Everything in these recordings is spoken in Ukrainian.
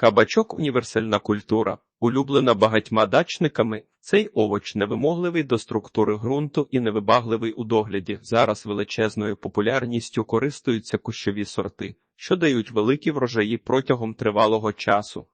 Кабачок універсальна культура, улюблена багатьма дачниками. Цей овоч невимогливий до структури ґрунту і невибагливий у догляді. Зараз величезною популярністю користуються кущові сорти, що дають великі врожаї протягом тривалого часу.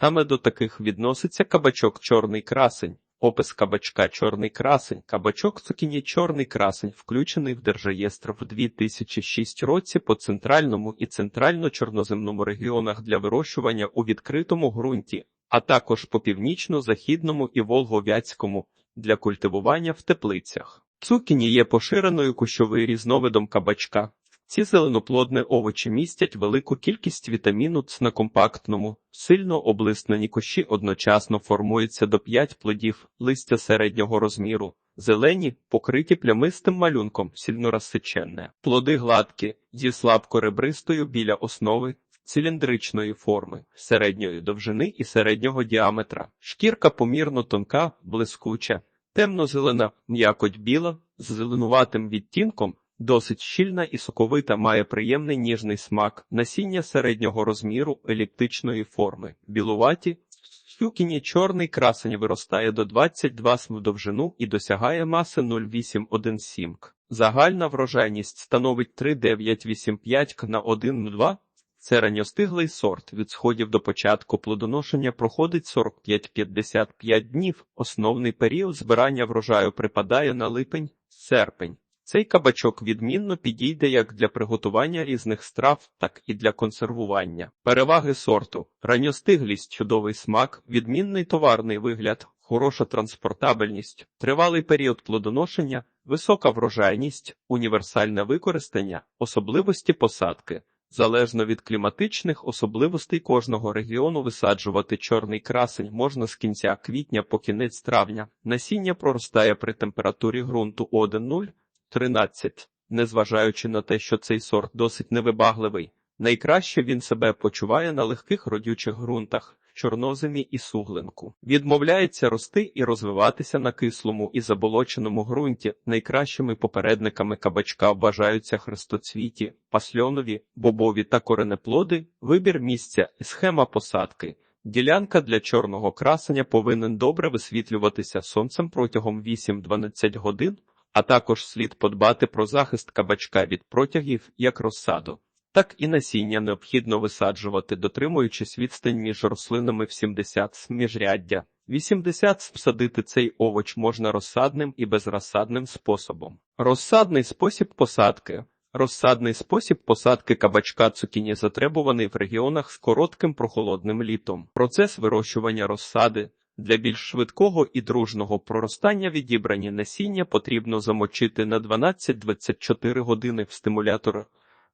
Саме до таких відноситься кабачок чорний красень. Опис кабачка чорний красень. Кабачок цукіні чорний красень включений в держреєстр в 2006 році по центральному і центрально-чорноземному регіонах для вирощування у відкритому ґрунті, а також по північно-західному і волговяцькому для культивування в теплицях. Цукіні є поширеною кущовий різновидом кабачка. Ці зеленоплодні овочі містять велику кількість вітаміну Ц на компактному, сильно облиснені кущі одночасно формуються до 5 плодів, листя середнього розміру, зелені, покриті плямистим малюнком, сильно розсиченне. Плоди гладкі, зі слабкоребристою біля основи, циліндричної форми, середньої довжини і середнього діаметра. Шкірка помірно тонка, блискуча, темно-зелена, м'якоть біла, з зеленуватим відтінком. Досить щільна і соковита має приємний ніжний смак, насіння середнього розміру, еліптичної форми, білуваті. Щукіні чорний красень виростає до 22 см в довжину і досягає маси 0,817 к. Загальна врожайність становить 3,985 к на 1,2. Це ранньостиглий сорт. Від сходів до початку плодоношення проходить 45-55 днів. Основний період збирання врожаю припадає на липень-серпень. Цей кабачок відмінно підійде як для приготування різних страв, так і для консервування. Переваги сорту: ранньостиглість, чудовий смак, відмінний товарний вигляд, хороша транспортабельність, тривалий період плодоношення, висока врожайність, універсальне використання, особливості посадки. Залежно від кліматичних особливостей кожного регіону висаджувати чорний красень можна з кінця квітня по кінець травня. Насіння проростає при температурі ґрунту 1,0 13. Незважаючи на те, що цей сорт досить невибагливий, найкраще він себе почуває на легких родючих ґрунтах, чорноземі і суглинку. Відмовляється рости і розвиватися на кислому і заболоченому ґрунті. Найкращими попередниками кабачка вважаються хрестоцвіті, пасльонові, бобові та коренеплоди, вибір місця схема посадки. Ділянка для чорного красення повинен добре висвітлюватися сонцем протягом 8-12 годин а також слід подбати про захист кабачка від протягів як розсаду. Так і насіння необхідно висаджувати, дотримуючись відстань між рослинами в 70 с міжряддя. 80 с всадити цей овоч можна розсадним і безрозсадним способом. Розсадний спосіб посадки. Розсадний спосіб посадки кабачка цукіні затребуваний в регіонах з коротким прохолодним літом. Процес вирощування розсади для більш швидкого і дружного проростання відібрані насіння потрібно замочити на 12-24 години в стимулятор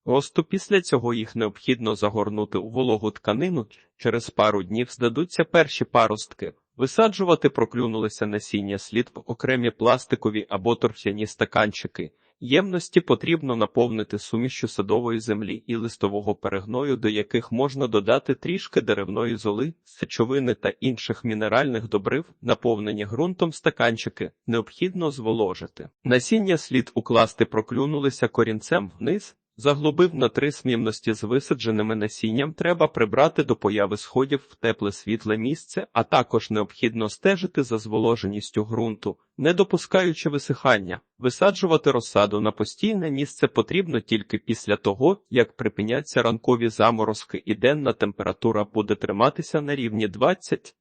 росту. Після цього їх необхідно загорнути у вологу тканину. Через пару днів здадуться перші паростки. Висаджувати проклюнулися насіння слід в окремі пластикові або торфяні стаканчики. Ємності потрібно наповнити сумішю садової землі і листового перегною, до яких можна додати трішки деревної золи, сечовини та інших мінеральних добрив, наповнені ґрунтом стаканчики, необхідно зволожити. Насіння слід укласти проклюнулися корінцем вниз, Заглубив на три смімності з висадженими насінням треба прибрати до появи сходів в тепле світле місце, а також необхідно стежити за зволоженістю ґрунту, не допускаючи висихання. Висаджувати розсаду на постійне місце потрібно тільки після того, як припиняться ранкові заморозки і денна температура буде триматися на рівні 20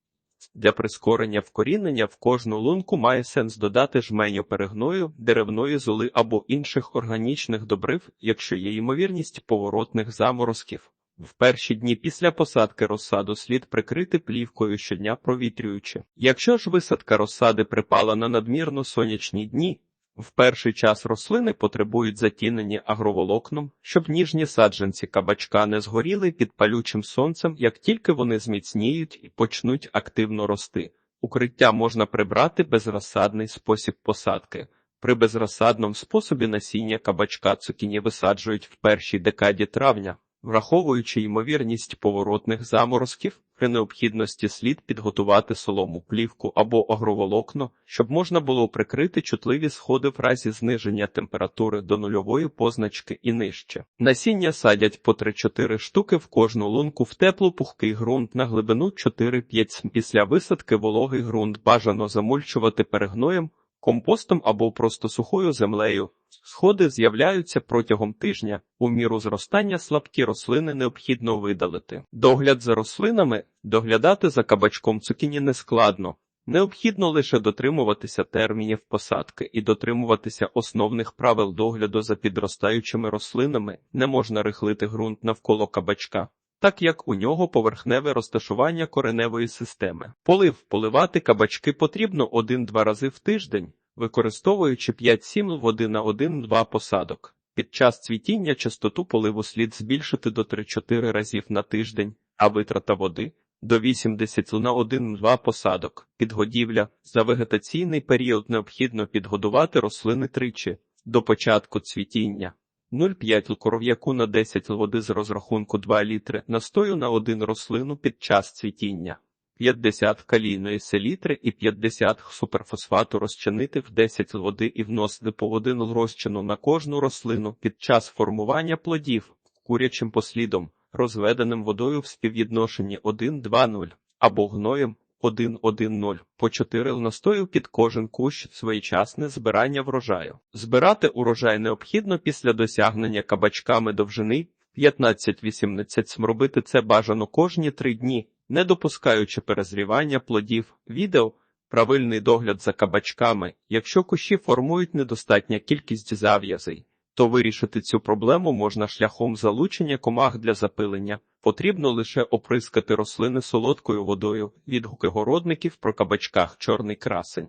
для прискорення вкорінення в кожну лунку має сенс додати жменю перегною, деревної золи або інших органічних добрив, якщо є ймовірність поворотних заморозків. В перші дні після посадки розсаду слід прикрити плівкою щодня провітрюючи. Якщо ж висадка розсади припала на надмірно сонячні дні, в перший час рослини потребують затінені агроволокном, щоб ніжні саджанці кабачка не згоріли під палючим сонцем, як тільки вони зміцніють і почнуть активно рости. Укриття можна прибрати безрозсадний спосіб посадки. При безрозсадному способі насіння кабачка цукіні висаджують в першій декаді травня, враховуючи ймовірність поворотних заморозків, При необхідності слід підготувати солому, плівку або агроволокно, щоб можна було прикрити чутливі сходи в разі зниження температури до нульової позначки і нижче. Насіння садять по 3-4 штуки в кожну лунку в теплу пухкий ґрунт на глибину 4-5 см. Після висадки вологий ґрунт бажано замульчувати перегноєм, компостом або просто сухою землею. Сходи з'являються протягом тижня. У міру зростання слабкі рослини необхідно видалити. Догляд за рослинами доглядати за кабачком цукіні нескладно. Необхідно лише дотримуватися термінів посадки і дотримуватися основних правил догляду за підростаючими рослинами. Не можна рихлити ґрунт навколо кабачка, так як у нього поверхневе розташування кореневої системи. Полив поливати кабачки потрібно 1-2 рази в тиждень використовуючи 5-7 води на 1-2 посадок. Під час цвітіння частоту поливу слід збільшити до 3-4 разів на тиждень, а витрата води до 80 на 1-2 посадок. Підгодівля за вегетаційний період необхідно підгодувати рослини тричі до початку цвітіння. 0,5 коров'яку на 10 води з розрахунку 2 літри настою на один рослину під час цвітіння. 50 калійної селітри і 50 суперфосфату розчинити в 10 води і вносити по один розчину на кожну рослину під час формування плодів курячим послідом, розведеним водою в співвідношенні 1-2-0 або гноєм 1-1-0 по 4 настою під кожен кущ своєчасне збирання врожаю. Збирати урожай необхідно після досягнення кабачками довжини 15-18 см. Робити це бажано кожні 3 дні не допускаючи перезрівання плодів, відео, правильний догляд за кабачками, якщо кущі формують недостатня кількість зав'язей, то вирішити цю проблему можна шляхом залучення комах для запилення. Потрібно лише оприскати рослини солодкою водою, відгуки городників про кабачках чорний красень.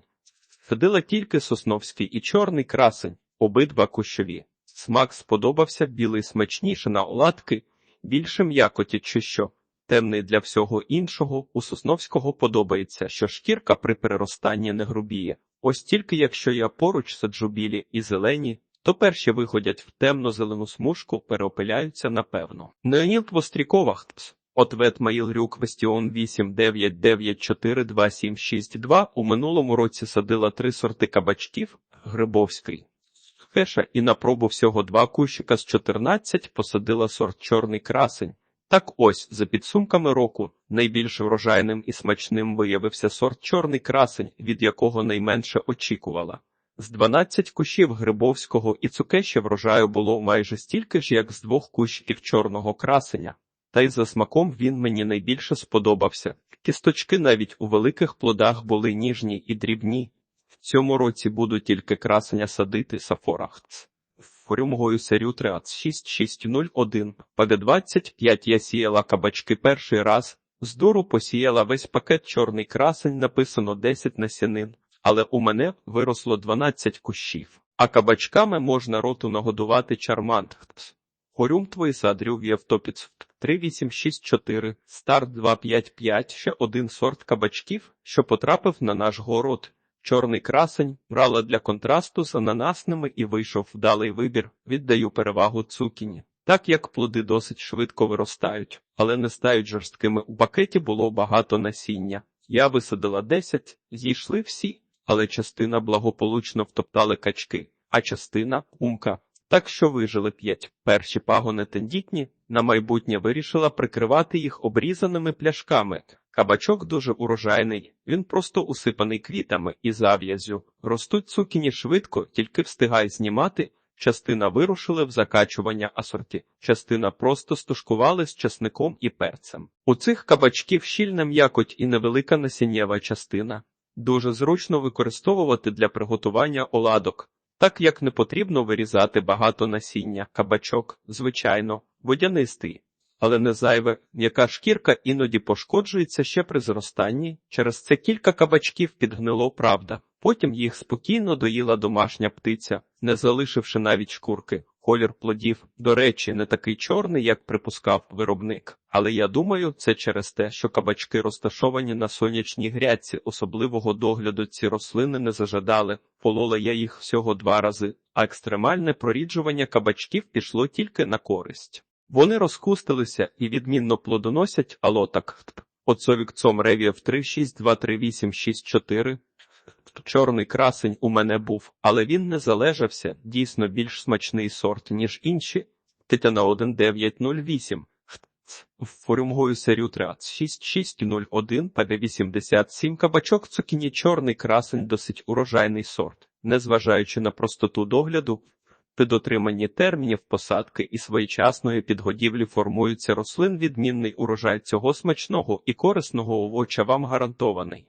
Садила тільки сосновський і чорний красень, обидва кущові. Смак сподобався білий смачніше на оладки, більше м'якоті чи що темний для всього іншого, у Сосновського подобається, що шкірка при переростанні не грубіє. Ось тільки якщо я поруч саджу білі і зелені, то перші виходять в темно-зелену смужку, переопиляються напевно. Неоніл Вострікова хтс. Ответ Маїл Рюк Вестіон 899942762 у минулому році садила три сорти кабачків Грибовський. Хеша і на пробу всього два кущика з 14 посадила сорт чорний красень. Так ось, за підсумками року, найбільш врожайним і смачним виявився сорт чорний красень, від якого найменше очікувала. З 12 кущів Грибовського і цукеща врожаю було майже стільки ж, як з двох кущів чорного красеня. Та й за смаком він мені найбільше сподобався. Кісточки навіть у великих плодах були ніжні і дрібні. В цьому році буду тільки красення садити сафорахц. Форюмгою серію 6601, пд 25 я сіяла кабачки перший раз, з дуру посіяла весь пакет чорний красень, написано 10 насінин, але у мене виросло 12 кущів, а кабачками можна роту нагодувати чармант. Хорюм твої садрю Євтопіц 3864, старт 255, ще один сорт кабачків, що потрапив на наш город. Чорний красень брала для контрасту з ананасними і вийшов вдалий вибір. Віддаю перевагу цукіні. Так як плоди досить швидко виростають, але не стають жорсткими. У пакеті було багато насіння. Я висадила 10, зійшли всі, але частина благополучно втоптали качки, а частина умка. Так що вижили п'ять. Перші пагони тендітні, на майбутнє вирішила прикривати їх обрізаними пляшками. Кабачок дуже урожайний, він просто усипаний квітами і зав'язю. Ростуть цукіні швидко, тільки встигай знімати. Частина вирушили в закачування асорті, частина просто стушкували з часником і перцем. У цих кабачків щільна м'якоть і невелика насіннєва частина. Дуже зручно використовувати для приготування оладок, так як не потрібно вирізати багато насіння. Кабачок, звичайно, водянистий але не зайве, м'яка шкірка іноді пошкоджується ще при зростанні. Через це кілька кабачків підгнило правда. Потім їх спокійно доїла домашня птиця, не залишивши навіть шкурки. Колір плодів, до речі, не такий чорний, як припускав виробник. Але я думаю, це через те, що кабачки розташовані на сонячній грядці, особливого догляду ці рослини не зажадали. Полола я їх всього два рази, а екстремальне проріджування кабачків пішло тільки на користь. Вони розкустилися і відмінно плодоносять, ало так Оцовік цом ревів 3623864. Чорний красень у мене був, але він не залежався, дійсно більш смачний сорт, ніж інші. Тетяна 1908. Форумгою серію 6601 ПД87 кабачок цукіні чорний красень досить урожайний сорт. Незважаючи на простоту догляду, при дотриманні термінів посадки і своєчасної підгодівлі формується рослин відмінний урожай цього смачного і корисного овоча вам гарантований.